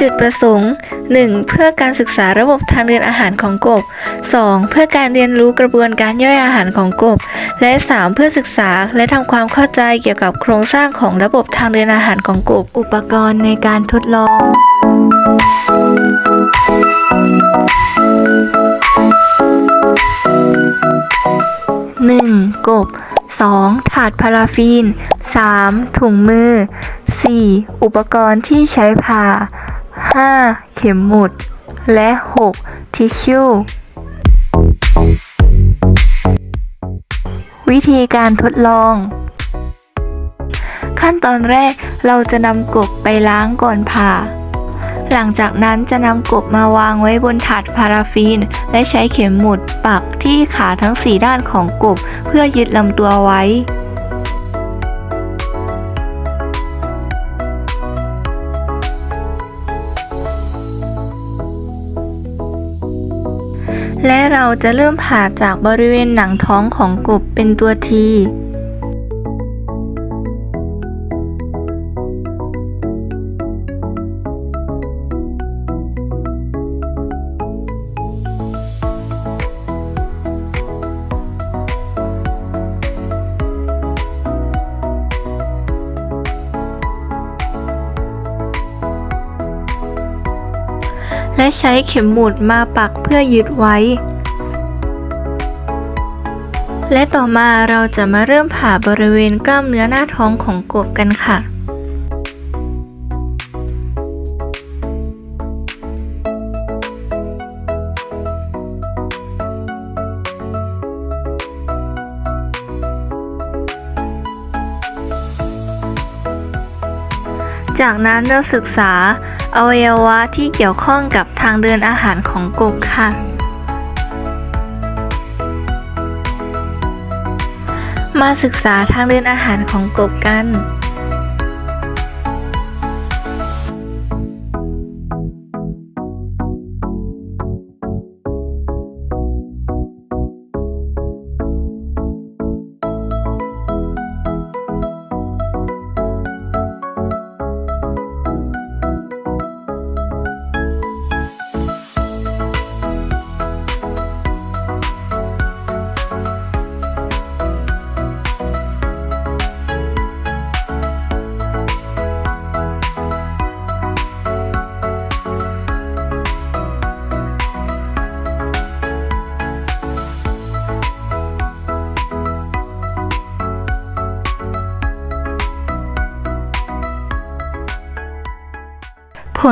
จุดประสงค์ 1. เพื่อการศึกษาระบบทางเดินอาหารของกบ 2. เพื่อการเรียนรู้กระบวนการย่อยอาหารของกบ และ 3. เพื่อศึกษาและทำความเข้าใจเกี่ยวกับโครงสร้างของระบบทางเดินอาหารของกบ อุปกรณ์ในการทดลอง 1. กบ 2. ถาดพาราฟีน 3. ถุงมือ 4. อุปกรณ์ที่ใช้ผ่า 5. เข็มหมุด และ 6. ทิชชู่ วิธีการทดลอง ขั้นตอนแรกเราจะนำกบไปล้างก่อนผ่า หลังจากนั้นจะนำกบมาวางไว้บนถาดพาราฟีน และใช้เข็มหมุดปักที่ขาทั้งสี่ด้านของกบ เพื่อยึดลำตัวไว้ เราจะเริ่มผ่าจากบริเวณหนังท้องของกบเป็นตัวทีและใช้เข็มหมุดมาปักเพื่อยึดไว้ และต่อมาเราจะมาเริ่มผ่าบริเวณกล้ามเนื้อหน้าท้องของกบกันค่ะ จากนั้นเราศึกษาอวัยวะที่เกี่ยวข้องกับทางเดินอาหารของกบค่ะ มาศึกษาทางเดินอาหารของกบกัน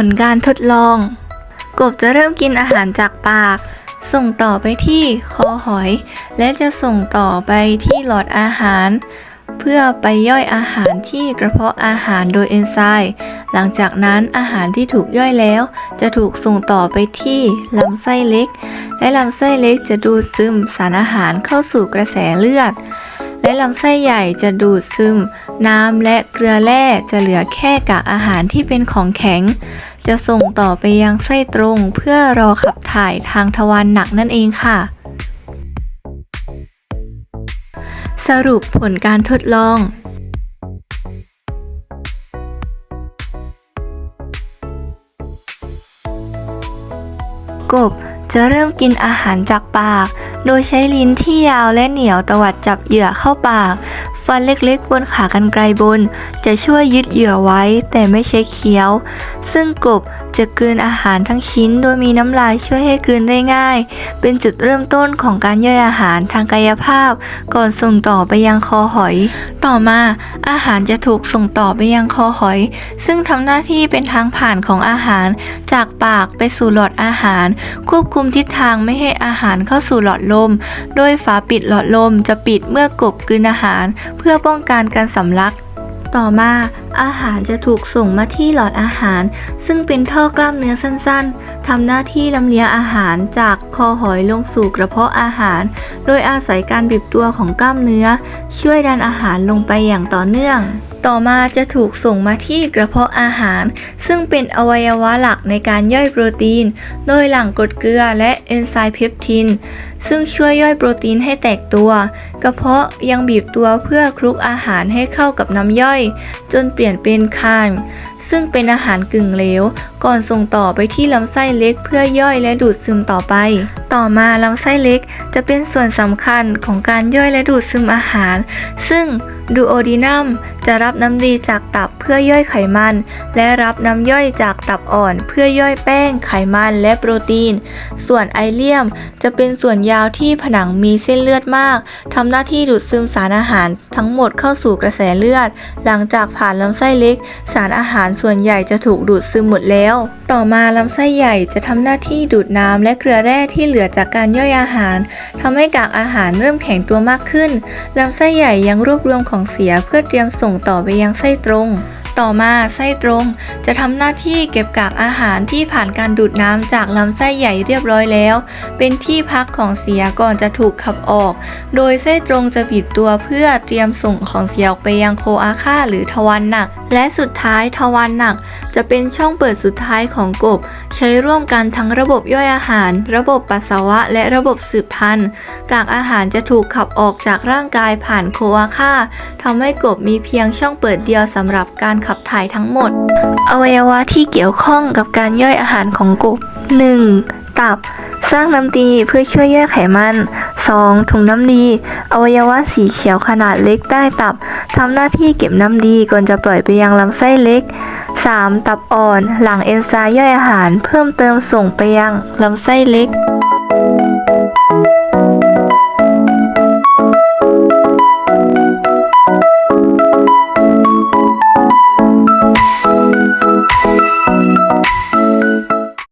ลการทดลอง กบจะเริ่มกินอาหารจากปาก ส่งต่อไปที่คอหอย และจะส่งต่อไปที่หลอดอาหาร เพื่อไปย่อยอาหารที่กระเพาะอาหารโดยเอนไซม์หลังจากนั้นอาหารที่ถูกย่อยแล้ว จะถูกส่งต่อไปที่ลำไส้เล็ก และลำไส้เล็กจะดูดซึมสารอาหารเข้าสู่กระแสเลือด และลำไส้ใหญ่จะดูดซึม น้ำและเกลือแร่จะเหลือแค่กากอาหารที่เป็นของแข็ง จะส่งต่อไปยังไส้ตรงเพื่อรอขับถ่ายทางทวารหนักนั่นเองค่ะ สรุปผลการทดลองกบจะเริ่มกินอาหารจากปาก โดยใช้ลิ้นที่ยาวและเหนียวตวัดจับเหยื่อเข้าปาก ฟันเล็กๆบนขากรรไกรบน จะช่วยยึดเหยื่อไว้แต่ไม่ใช่เคี้ยว ซึ่งกบจะกลืนอาหารทั้งชิ้น โดยมีน้ำลายช่วยให้กลืนได้ง่าย เป็นจุดเริ่มต้นของการย่อยอาหารทางกายภาพ ก่อนส่งต่อไปยังคอหอย ต่อมาอาหารจะถูกส่งต่อไปยังคอหอย ซึ่งทำหน้าที่เป็นทางผ่านของอาหาร จากปากไปสู่หลอดอาหาร ควบคุมทิศทางไม่ให้อาหารเข้าสู่หลอดลม โดยฝาปิดหลอดลมจะปิดเมื่อกบกลืนอาหาร เพื่อป้องกันการสำลัก ต่อมา อาหารจะถูกส่งมาที่หลอดอาหาร ซึ่งเป็นท่อกล้ามเนื้อสั้นๆทำหน้าที่ลำเลียงอาหารจากคอหอยลงสู่กระเพาะอาหาร โดยอาศัยการบีบตัวของกล้ามเนื้อ ช่วยดันอาหารลงไปอย่างต่อเนื่อง ต่อมาจะถูกส่งมาที่กระเพาะอาหาร ซึ่งเป็นอวัยวะหลักในการย่อยโปรตีน โดยหลั่งกรดเกลือและเอนไซม์เพปทินซึ่งช่วยย่อยโปรตีนให้แตกตัว กระเพาะยังบีบตัวเพื่อคลุกอาหารให้เข้ากับน้ำย่อย จนเปลี่ยนเป็นคานซึ่งเป็นอาหารกึ่งเหลว ก่อนส่งต่อไปที่ลำไส้เล็กเพื่อย่อยและดูดซึมต่อไป ต่อมาลำไส้เล็กจะเป็นส่วนสำคัญของการย่อยและดูดซึมอาหาร ซึ่งดูโอดีนัมจะรับน้ำดีจากตับเพื่อย่อยไขมัน และรับน้ำย่อยจากตับอ่อนเพื่อย่อยแป้ง ไขมันและโปรตีน ส่วนไอเลียมจะเป็นส่วนยาวที่ผนังมีเส้นเลือดมากทำหน้าที่ดูดซึมสารอาหารทั้งหมดเข้าสู่กระแสเลือด หลังจากผ่านลำไส้เล็ก สารอาหารส่วนใหญ่จะถูกดูดซึมหมดแล้วต่อมาลำไส้ใหญ่จะทำหน้าที่ดูดน้ำและเกลือแร่ที่เหลือจากการย่อยอาหารทำให้กากอาหารเริ่มแข็งตัวมากขึ้นลำไส้ใหญ่ยังรวบรวมของเสียเพื่อเตรียมส่งต่อไปยังไส้ตรงต่อมาไส้ตรงจะทำหน้าที่เก็บกากอาหารที่ผ่านการดูดน้ำจากลำไส้ใหญ่เรียบร้อยแล้ว เป็นที่พักของเสียก่อนจะถูกขับออก โดยไส้ตรงจะบิดตัวเพื่อเตรียมส่งของเสียออกไปยังโคอาค่าหรือทวารหนัก และสุดท้ายทวารหนัก จะเป็นช่องเปิดสุดท้ายของกบ ใช้ร่วมกันทั้งระบบย่อยอาหาร ระบบปัสสาวะ และระบบสืบพันธุ์กากอาหารจะถูกขับออกจากร่างกายผ่านโคอาค่าทำให้กบมีเพียงช่องเปิดเดียวสำหรับการขับถ่ายทั้งหมด อวัยวะที่เกี่ยวข้องกับการย่อยอาหารของกบ 1. ตับ สร้างน้ำดีเพื่อช่วยย่อยไขมัน 2. ถุงน้ำดี อวัยวะสีเขียวขนาดเล็กใต้ตับทำหน้าที่เก็บน้ำดีก่อนจะปล่อยไปยังลำไส้เล็ก 3. ตับอ่อน หลังเอนไซม์ย่อยอาหาร เพิ่มเติมส่งไปยังลำไส้เล็ก